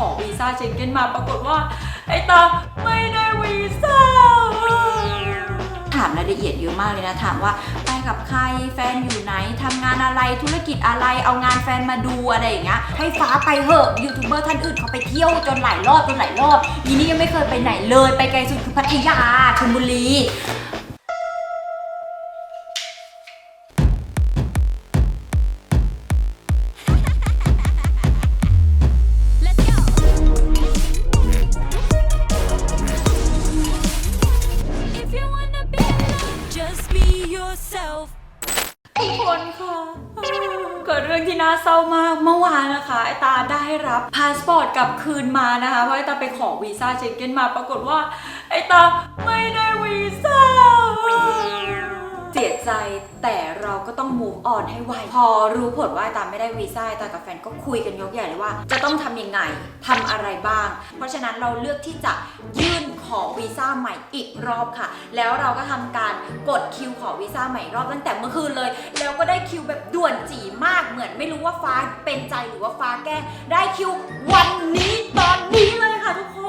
ขอวีซ่าเชงเก้นมาปรากฏว่า ไอ้ตาไม่ได้วีซ่า ถามรายละเอียดเยอะมากเลยนะ ถามว่าไปกับใครแฟนอยู่ไหนทำงานอะไรธุรกิจอะไรเอางานแฟนมาดูอะไรอย่างเงี้ยให้ฟ้าไปเหอะยูทูบเบอร์ท่านอื่นเขาไปเที่ยวจนหลายรอบจนหลายรอบยีนี่ยังไม่เคยไปไหนเลย ไปไกลสุดคือพัทยาชลบุรี นะคะไอตาได้รับพาสปอร์ตกลับคืนมานะคะ เพราะไอตาไปขอวีซ่าเชงเก้นมาปรากฏว่าไอตาไม่ได้วีซ่าเสียใจแต่เราก็ต้อง move on ให้ไว พอรู้ผลว่าไอตาไม่ได้วีซ่าตากับแฟนก็คุยกันยกใหญ่เลยว่า จะต้องทำยังไงทำอะไรบ้าง เพราะฉะนั้นเราเลือกที่จะยื่น ขอวีซ่าใหม่อีกรอบค่ะ แล้วเราก็ทำการกดคิวขอวีซ่าใหม่รอบตั้งแต่เมื่อคืนเลย แล้วก็ได้คิวแบบด่วนจีมากเหมือนไม่รู้ว่าฟ้าเป็นใจหรือว่าฟ้าแกล้งได้คิววันนี้ตอนนี้เลยค่ะทุกคน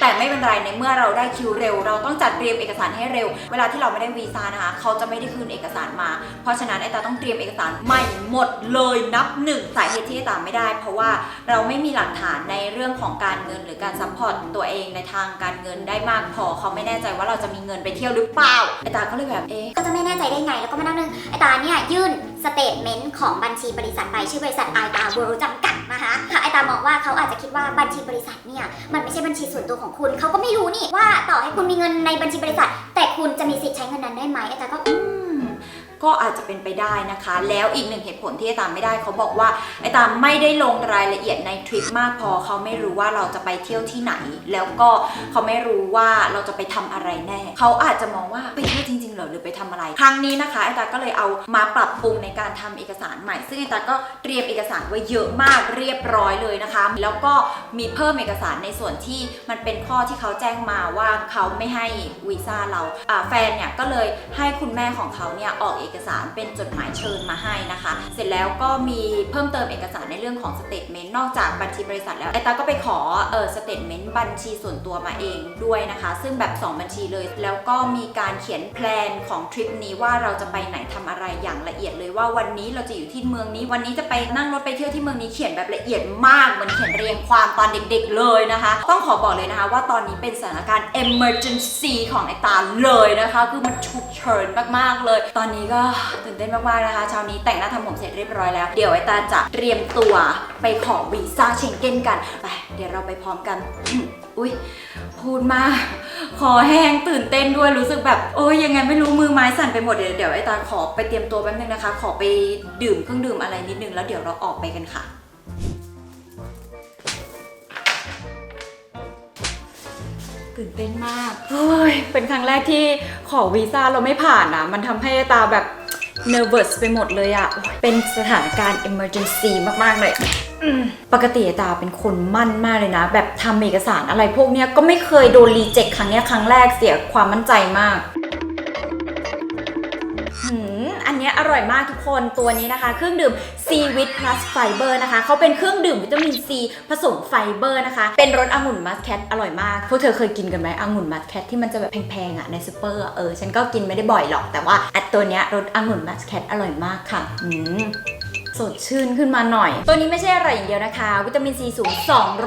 แต่ไม่เป็นไรในเมื่อเราได้คิวเร็ว เราต้องจัดเตรียมเอกสารให้เร็ว เวลาที่เราไม่ได้วีซ่านะคะ เขาจะไม่ได้คืนเอกสารมา เพราะฉะนั้นไอตาต้องเตรียมเอกสารใหม่หมดเลยนับหนึ่งสาเหตุที่ไอตาไม่ได้ เพราะว่าเราไม่มีหลักฐานในเรื่องของการเงินหรือการซัพพอร์ตตัวเองในทางการเงินได้มากพอเขาไม่แน่ใจว่าเราจะมีเงินไปเที่ยวหรือเปล่าไอตาก็เลยแบบเอ๊ะก็จะไม่แน่ใจได้ไงแล้วก็มานั่งนึงไอตาเนี่ยยื่น สเตทเมนต์ของบัญชีบริษัทไปชื่อบริษัทไอตาเวิลด์จำกัดนะคะค่ะไอตามองว่าเขาอาจจะคิดว่าบัญชีบริษัทเนี่ยมันไม่ใช่บัญชีส่วนตัวของคุณเขาก็ไม่รู้นี่ว่าต่อให้คุณมีเงินในบัญชีบริษัท แต่คุณจะมีสิทธิ์ใช้เงินนั้นได้ไหมไอตาก็อืมอืม ก็อาจจะเป็นไปได้นะคะ แล้วอีกหนึ่งเหตุผลที่ไอตามไม่ได้เขาบอกว่าไอตามไม่ได้ลงรายละเอียดในทริปมากพอเขาไม่รู้ว่าเราจะไปเที่ยวที่ไหน แล้วก็เขาไม่รู้ว่าเราจะไปทำอะไรแน่ เขาอาจจะมองว่าไปเที่ยวจริงๆเหรอหรือไปทำอะไร ครั้งนี้นะคะไอตาก็เลยเอามาปรับปรุงในการทำเอกสารใหม่ ซึ่งไอตาก็เตรียมเอกสารไว้เยอะมากเรียบร้อยเลยนะคะ แล้วก็มีเพิ่มเอกสารในส่วนที่มันเป็นข้อที่เขาแจ้งมาว่าเขาไม่ให้วีซ่าเราอ่าแฟนเนี่ยก็เลยให้คุณแม่ของเขาเนี่ยออกเอกสารเป็นจดหมายเชิญมาให้นะคะ เสร็จแล้วก็มีเพิ่มเติมเอกสารในเรื่องของสเตทเมนต์นอกจากบัญชีบริษัทแล้วไอตาก็ไปขอเออสเตทเมนต์บัญชีส่วนตัวมาเองด้วยนะคะ ซึ่งแบบ 2 บัญชีเลย แล้วก็มีการเขียนแพลนของทริปนี้ว่าเราจะไปไหนทำอะไรอย่างละเอียดเลยว่าวันนี้เราจะอยู่ที่เมืองนี้ วันนี้จะไปนั่งรถไปเที่ยวที่เมืองนี้เขียนแบบละเอียดมากเหมือนเขียนเรียงความตอนเด็กๆเลยนะคะ ต้องขอบอกเลยนะคะ ว่าตอนนี้เป็นสถานการณ์ emergency ของไอตาเลยนะคะ คือมันฉุกเฉินมากๆเลย ตอนนี้ก็ตื่นเต้นมากๆนะคะเช้านี้แต่งหน้าทำผมเสร็จเรียบร้อยแล้ว เดี๋ยวไอตาจะเตรียมตัวไปขอวีซ่าเชงเก้นกันไปเดี๋ยวเราไปพร้อมกัน อุ้ยพูดมาก คอแห้งตื่นเต้นด้วยรู้สึกแบบ โอ้ยยังไงไม่รู้มือไม้สั่นไปหมดเดี๋ยวเดี๋ยวไอตาขอไปเตรียมตัวแป๊บนึงนะคะ ขอไปดื่มเครื่องดื่มอะไรนิดนึงแล้วเดี๋ยวเราออกไปกันค่ะ ตื่นเต้นมากเฮ้ยเป็นครั้งแรกที่ขอวีซ่าเราไม่ผ่านนะมันทำให้ตาแบบ nervous ไปหมดเลยอะเป็นสถานการณ์ emergency มาก ๆ เลยปกติตาเป็นคนมั่นมากเลยนะ แบบทำเอกสารอะไรพวกเนี้ยก็ไม่เคยโดนรีเจ็คครั้งเนี้ยครั้งแรกเสียความมั่นใจมาก อันนี้อร่อยมากทุกคนตัวนี้นะคะ เครื่องดื่ม C with plus fiber นะคะเขาเป็นเครื่องดื่มวิตามิน C ผสมไฟเบอร์นะคะ เป็นรสองุ่นมัสแคทอร่อยมาก พวกเธอเคยกินกันไหมองุ่นมัสแคทที่มันจะแบบแพงๆอะในซูเปอร์เออฉันก็กินไม่ได้บ่อยหรอกแต่ว่าอัตัวเนี้ยรสองุ่นมัสแคทอร่อยมากค่ะอืม สดชื่นขึ้นมาหน่อย ตัวนี้ไม่ใช่อะไรอย่างเดียวนะคะ วิตามินซีสูง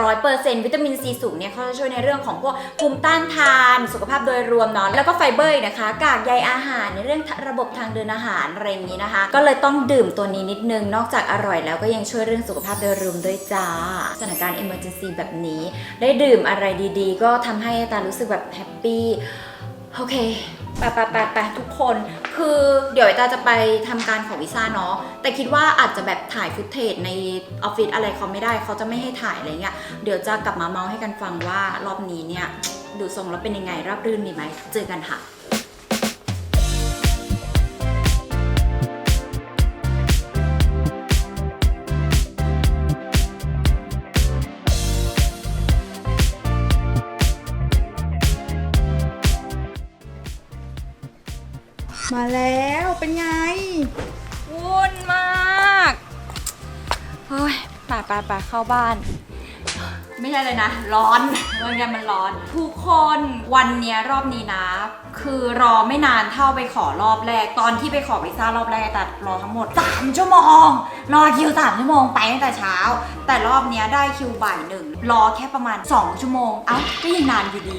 200%วิตามินซีสูงเนี่ยเขาจะช่วยในเรื่องของพวกภูมิต้านทาน สุขภาพโดยรวมเนาะ แล้วก็ไฟเบอร์นะคะ กากใยอาหารในเรื่องระบบทางเดินอาหารอะไรอย่างนี้นะคะ ก็เลยต้องดื่มตัวนี้นิดนึง นอกจากอร่อยแล้วก็ยังช่วยเรื่องสุขภาพโดยรวมด้วยจ้า สถานการณ์ emergency แบบนี้ ได้ดื่มอะไรดีๆ ก็ทำให้ตารู้สึกแบบแฮปปี้ โอเคไปไปไปไปทุกคน คือเดี๋ยวไอตาจะไปทำการขอวีซ่าเนาะ แต่คิดว่าอาจจะแบบถ่ายฟุตเทจในออฟฟิศอะไรเขาไม่ได้ เขาจะไม่ให้ถ่ายอะไรเงี้ย เดี๋ยวจะกลับมาเมาให้กันฟังว่ารอบนี้เนี่ย ดูทรงแล้วเป็นยังไงรับรื่นดีไหม เจอกันค่ะ มาแล้วเป็นไง วุ่นมาก เฮ้ยไปไปไปเข้าบ้าน ไม่ใช่เลยนะ ร้อนเมืองยันมันร้อน ทุกคนวันเนี้ยรอบนี้นะ คือรอไม่นานเท่าไปขอรอบแรก ตอนที่ไปขอวีซ่ารอบแรกแต่รอทั้งหมด3ชั่วโมง รอคิว3ชั่วโมงไปตั้งแต่เช้า แต่รอบเนี้ยได้คิวบ่ายหนึ่งรอแค่ประมาณ 2 ชั่วโมง เอ้าก็ยังนานอยู่ดี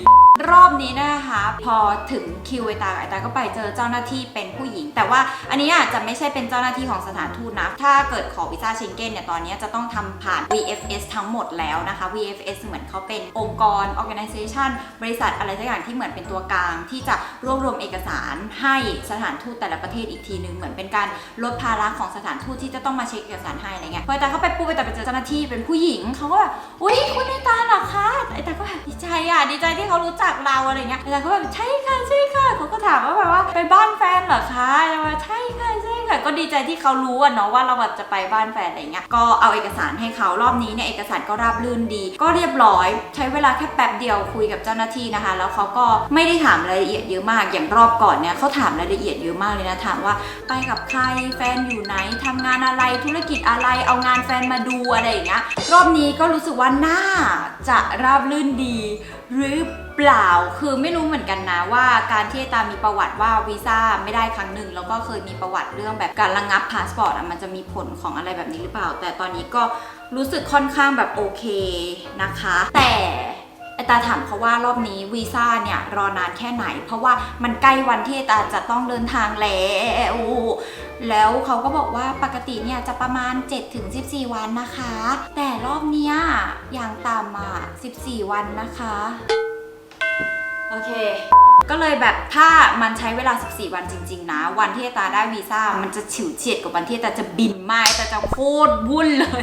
รอบนี้นะคะพอถึงคิวไอตาไอตาก็ไปเจอเจ้าหน้าที่เป็นผู้หญิง แต่ว่าอันนี้อาจจะไม่ใช่เป็นเจ้าหน้าที่ของสถานทูตนะ ถ้าเกิดขอวีซ่าเชงเก้นเนี่ยตอนนี้จะต้องทำผ่าน VFS ทั้งหมดแล้วนะคะ VFS เหมือนเขาเป็นองค์กร organization บริษัทอะไรสักอย่างที่เหมือนเป็นตัวกลาง ที่จะรวบรวมเอกสารให้สถานทูตแต่ละประเทศอีกทีนึงเหมือนเป็นการลดภาระของสถานทูตที่จะต้องมาเช็คเอกสารให้อะไรเงี้ยพอไอตาเข้าไปปุ๊บไอตาไปเจอเจ้าหน้าที่เป็นผู้หญิงเขาก็แบบอุ้ยคุณไอตาเหรอคะไอตาก็แบบดีใจอะดีใจที่เขารู้จักเราอะไรเงี้ยไอตาก็แบบใช่ค่ะใช่ค่ะเขาก็ถามว่าแบบว่าไปบ้านแฟนเหรอคะไอตาว่าใช่ค่ะใช่ ค่ะก็ดีใจที่เขารู้อะเนาะว่าเราแบบจะไปบ้านแฟนอะไรเงี้ยก็เอาเอกสารให้เขารอบนี้เนี่ยเอกสารก็ราบรื่นดี ก็เรียบร้อย ใช้เวลาแค่แป๊บเดียวคุยกับเจ้าหน้าที่นะคะ แล้วเขาก็ไม่ได้ถามรายละเอียดเยอะมากอย่างรอบก่อนเนี่ยเขาถามรายละเอียดเยอะมากเลยนะถามว่าไปกับใครแฟนอยู่ไหนทำงานอะไรธุรกิจอะไรเอางานแฟนมาดูอะไรอย่างเงี้ยรอบนี้ก็รู้สึกว่าน่าจะราบรื่นดีหรือ เปล่าคือไม่รู้เหมือนกันนะว่าการที่ตามีประวัติว่าวีซ่าไม่ได้ครั้งหนึ่งแล้วก็เคยมีประวัติเรื่องแบบการระงับพาสปอร์ตอะมันจะมีผลของอะไรแบบนี้หรือเปล่า แต่ตอนนี้ก็รู้สึกค่อนข้างแบบโอเคนะคะ แต่ไอตาถามเขาว่ารอบนี้วีซ่าเนี่ยรอนานแค่ไหน เพราะว่ามันใกล้วันที่ตาจะต้องเดินทางแล้วแล้วเขาก็บอกว่าปกติเนี่ยจะประมาณ 7-14 วันนะคะ แต่รอบเนี้ยอย่างต่ำอะ14 วันนะคะ โอเค ก็เลยแบบถ้ามันใช้เวลา 14 วันจริง ๆ นะ วันที่ไอตาได้วีซ่ามันจะฉิวเฉียดกับวันที่ไอตาจะบินมาไอตาจะโคตรวุ่นเลย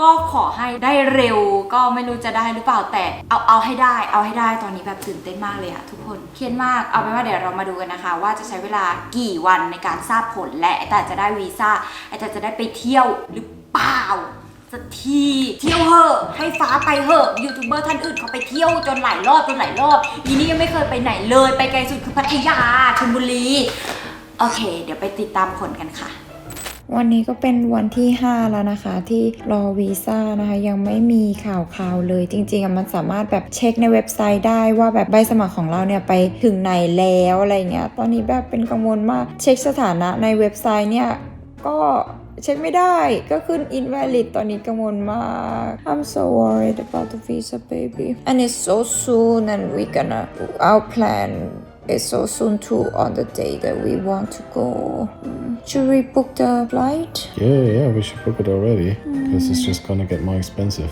ก็ขอให้ได้เร็ว ก็ไม่รู้จะได้หรือเปล่าแต่เอาเอาให้ได้ เอาให้ได้ตอนนี้แบบตื่นเต้นมากเลยอะทุกคนเครียดมากเอาเป็นว่าเดี๋ยวเรามาดูกันนะคะ ว่าจะใช้เวลากี่วันในการทราบผลและไอตาจะได้วีซ่าไอตาจะได้ไปเที่ยวหรือเปล่า สักทีเที่ยวเหอะให้ฟ้าไปเหอะยูทูบเบอร์ท่านอื่นเขาไปเที่ยวจนหลายรอบจนหลายรอบอีนี่ยังไม่เคยไปไหนเลยไปไกลสุดคือพัทยาชลบุรีโอเค เดี๋ยวไปติดตามผลกันค่ะวันนี้ก็เป็นวันที่ 5 แล้วนะคะ ที่รอวีซ่านะคะ ยังไม่มีข่าวข่าวเลยจริงๆมันสามารถแบบเช็คในเว็บไซต์ได้ว่าแบบใบสมัครของเราเนี่ยไปถึงไหนแล้วอะไรเงี้ยตอนนี้แบบเป็นกังวลมากเช็คสถานะในเว็บไซต์เนี่ยก็ เช็คไม่ได้ก็ขึ้น invalid ตอนนี้กังวลมาก I'm so worried about the visa baby and it's so soon and we gonna our plan is so soon too on the day that we want to go Mm. should we book the flight Yeah, yeah, we should book it already because it's just gonna get more expensive.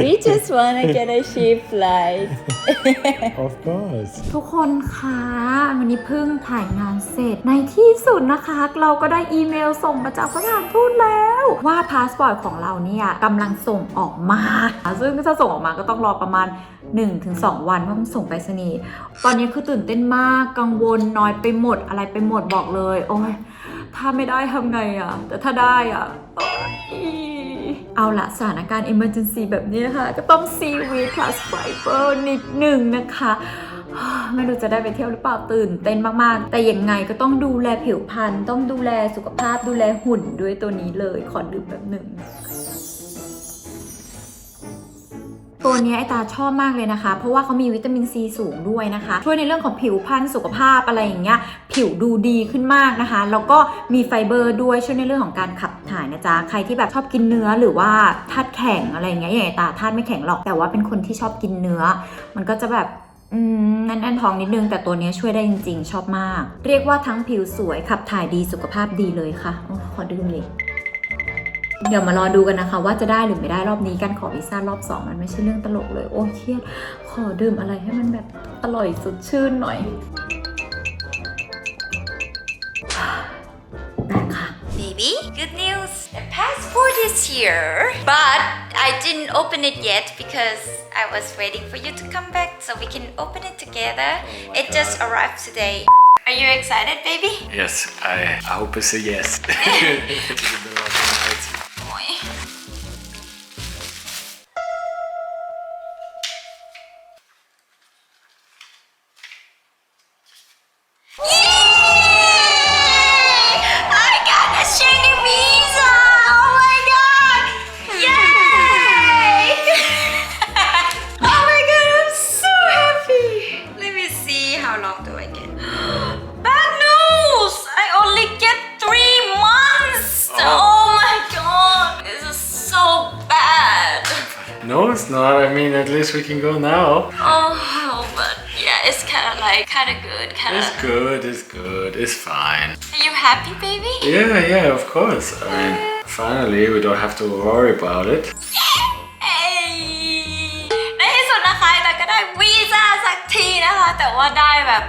We just wanna get a cheap flight Of course. ทุกคนคะวันนี้เพิ่งถ่ายงานเสร็จในที่สุดนะคะ เราก็ได้อีเมลส่งมาจากสถานทูตแล้ว ว่าพาสปอร์ตของเราเนี่ยกำลังส่งออกมา ซึ่งถ้าส่งออกมาก็ต้องรอประมาณ 1-2 วันเพราะมันส่งไปรษณีย์ตอนนี้คือตื่นเต้นมากกังวลน้อยไปหมดอะไรไปหมดบอกเลย โอ้ยถ้าไม่ได้ทำไงอะแต่ถ้าได้อะโอ๊ย เอาละสถานการณ์ emergency แบบนี้นะคะ ก็ต้อง CV plus fiber นิดหนึ่งนะคะ ไม่รู้จะได้ไปเที่ยวหรือเปล่าตื่นเต้นมาก ๆ แต่ยังไงก็ต้องดูแลผิวพรรณต้องดูแลสุขภาพดูแลหุ่นด้วยตัวนี้เลย ขอดื่มแบบหนึ่ง ตัวนี้ไอตาชอบมากเลยนะคะ เพราะว่าเขามีวิตามินซีสูงด้วยนะคะ ช่วยในเรื่องของผิวพรรณสุขภาพอะไรอย่างเงี้ยผิวดูดีขึ้นมากนะคะ แล้วก็มีไฟเบอร์ด้วยช่วยในเรื่องของการขับถ่ายนะจ๊ะใครที่แบบชอบกินเนื้อหรือว่าธาตุแข็งอะไรอย่างเงี้ยอย่างไอตาธาตุไม่แข็งหรอกแต่ว่าเป็นคนที่ชอบกินเนื้อ มันก็จะแบบอืมแน่นๆท้องนิดนึง แต่ตัวนี้ช่วยได้จริง ๆ ชอบมาก เรียกว่าทั้งผิวสวยขับถ่ายดีสุขภาพดีเลยค่ะอขอดื่มเลย เดี๋ยวมารอดูกันนะคะว่าจะได้หรือไม่ได้รอบนี้การขอวีซ่ารอบ 2 มันไม่ใช่เรื่องตลกเลย โอ้เครียด ขอดื่มอะไรให้มันแบบอร่อยสดชื่นหน่อยได้ค่ะ Baby good news the passport is here but I didn't open it yet because I was waiting for you to come back so we can open it together it just arrived today are you excited baby Yes, I, I hope it's a yes. at least we can go now. Oh but yeah it's kind of like kind of good kind It's of good, it's good, it's fine. Are you happy baby Yeah, yeah, of course. I mean, finally, we don't have to worry about it. เอ้ยในที่สุดนะคะแต่ก็ได้วีซ่าสักทีนะคะ แต่ว่าได้แบบ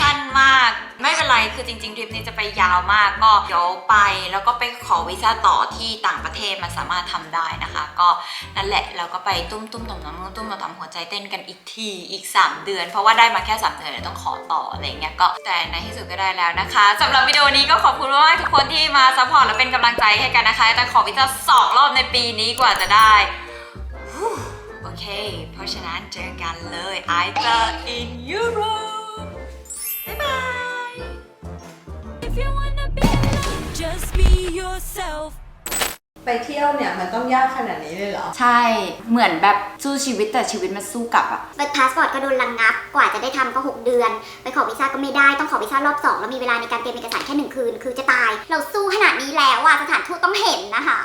สั้นมาก ไม่เป็นไรคือจริงๆทริปนี้จะไปยาวมากก็เดี๋ยวไปแล้วก็ไปขอวีซ่าต่อที่ต่างประเทศมันสามารถทำได้นะคะ ก็นั่นแหละเราก็ไปตุ้มตุ้มๆต่อมน้ำตุ้มๆต่อมหัวใจเต้นกันอีกทีอีก 3 เดือน เพราะว่าได้มาแค่ 3 เดือนต้องขอต่ออะไรเงี้ยก็แต่ในที่สุดก็ได้แล้วนะคะสำหรับวิดีโอนี้ก็ขอบคุณมากทุกคนที่มาซัพพอร์ตและเป็นกำลังใจให้กันนะคะแต่ขอวีซ่าสองรอบในปีนี้กว่าจะได้โอเค เพราะฉะนั้นเจอกันเลย I got in Europe บ๊ายบาย If you wanna be alone, just be yourself. ไปเที่ยวเนี่ยมันต้องยากขนาดนี้เลยเหรอ ใช่ เหมือนแบบสู้ชีวิตแต่ชีวิตมันสู้กลับอะไปพาสปอร์ตก็โดนระงงับ กว่าจะได้ทำก็ 6 เดือน ไปขอวีซ่าก็ไม่ได้ ต้องขอวีซ่ารอบ 2 แล้วมีเวลาในการเตรียมเอกสารแค่ 1 คืน คือจะตาย เราสู้ขนาดนี้แล้วอะสถานทูตต้องเห็นนะคะ